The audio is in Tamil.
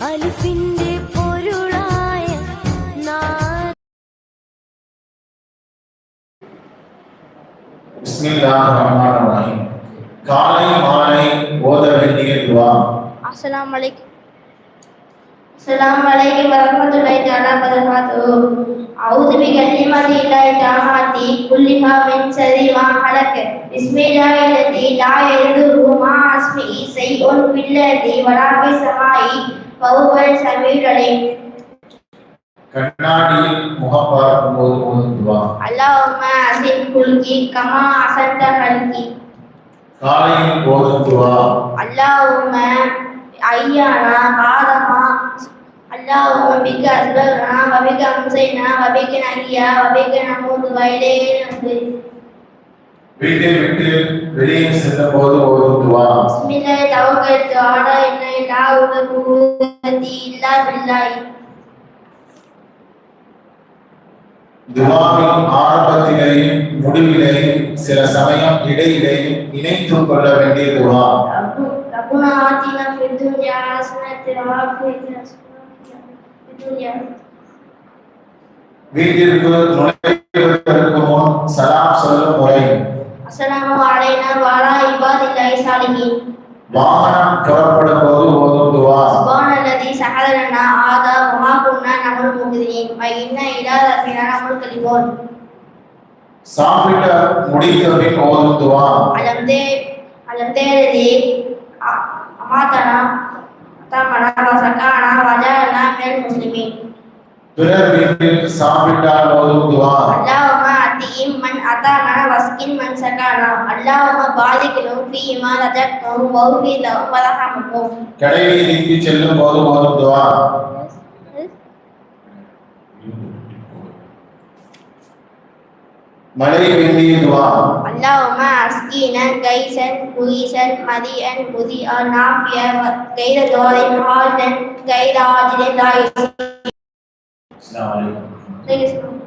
അലിഫിന്റെ പൊരുളായ നാ பிஸ்மில்லாஹ் ரஹ்மான் ரஹீம் காலை மாலை ஓத வேண்டிய துவா அஸ்ஸலாமு அலைக்கும் அஸ்ஸலாமு அலைக்கும் வரஹ்மத்துல்லாஹி தஆலா வபரகாத்துஹு அஊது பிகலிமாத்தி இல்லாஹி தஆலாத்தி குல்லிஹா மின் ஷர்ரி மா ஹலக் பிஸ்மில்லாஹில் லதி லா யதுரு மா அஸ்மிஹி ஷைஉன் ஃபில் அர்தி வலா ஃபிஸ் ஸமாஇ வஹுவல் வகுப்புகள் சமீரலை கண்ணாடியில் முகம் பார்க்கும் போது கமா அசந்த கல்கி காலையில் ஓதுவா பாதமா அல்லாஹும்ம பிக அஸ்பகனா வபிக அம்சைனா வபிக நகியா வபிக நமூது வயலேயே வந்து வீட்டை விட்டு வெளியே செல்லும் போது ஓதுவா பிஸ்மில்லாஹி தவக்கல் என்ன? على إن لا قوة إلا بالله துவாவின் ஆரம்பத்திலேயும் முடிவிலேயும் சில சமயம் இடையிலேயும் இணைத்துக் கொள்ள வேண்டிய துவா رب- ربنا آتنا في الدنيا حسنة وفي الآخرة في الدنيا வீட்டிற்கு நுழைவதற்கு முன் சலாம் சொல்லும் முறை السلام علينا وعلى عباد الله الصالحين வாகனம் புறப்படும் போது ஓதும் துவா சுபான் அல்லதி சகலனா ஆதா உமா குன்னா நமுல் முகுதியின் பையின்ன இலா ரப்பினா நமுல் கலிபோன் சாப்பிட்ட முடித்த பின் ஓதும் துவா அலம்தே அலம்தேரதி அமாதனா தமனா வசகானா பிறர் வீட்டில் சாப்பிட்டால் ஓதும் துவா அல்லாஹுமா மன் அதானா வஸ்கின் மன் சகானா அல்லாஹும பாதிக்கணும் ஃபீ இமா ரஜக்னவும் வௌஃபி லஹும் வரஹமகும் செல்லும் போது ஓதும் துஆ மழை வேண்டிய துவா. அல்லாஹும அஸ்கீனன் கைசன் குயிசன் மதியன் முதியா நாஃபிய கைர தோரின் கைத கைர ஆதிலே தாயிசி அஸ்ஸலாமு அலைக்கும்.